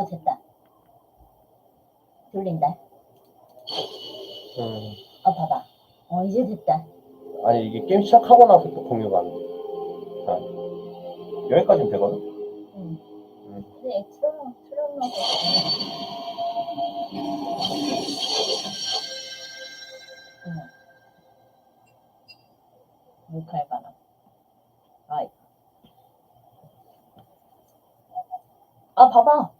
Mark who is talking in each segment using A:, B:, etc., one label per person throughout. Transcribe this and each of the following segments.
A: 어 됐다. 돌린다.
B: 음.
A: 어 봐봐. 어 이제 됐다.
B: 아니 이게 게임 시작하고 나서 또 공유가 안 돼. 아, 여기까지는 되거든.
A: 응.
B: 음.
A: 근데 트럼 트럼하고 응. 물칼바람. 아이. 아 봐봐.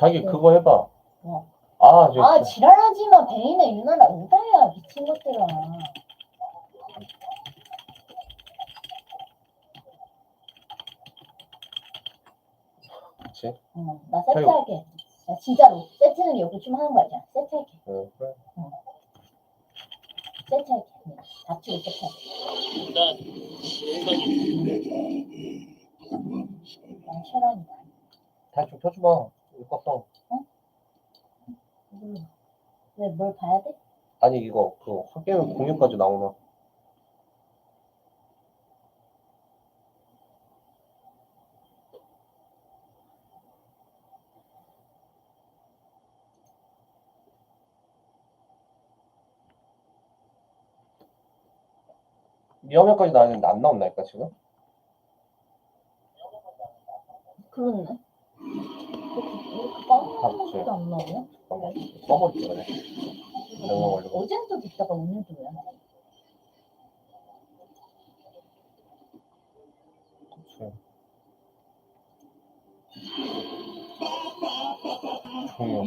B: 자기
A: 네.
B: 그거 해봐.
A: 뭐.
B: 아, 저,
A: 아 지랄하지 마. 베인의 유나라 우다야 미친 것들아.
B: 그치?
A: 어, 나 세트할게. 나 진짜로 세트는 여기 좀 하는 거 알잖아. 세트할게.
B: 어, 그래.
A: 세트할게. 응. 닥치고 세트할게.
C: 난 인간이
A: 난 혈안이다.
B: 다시 좀 펴줘봐. 이거 껐어.
A: 음. 왜뭘 봐야 돼?
B: 아니 이거 그 게임 공유까지 나오나? 이 화면까지 나왔는데 안 나온다니까 지금?
A: 그렇네. 안
B: 그래. 올리고.
A: 어젠 또 듣다가 오늘도 왜?
B: 어, 종료.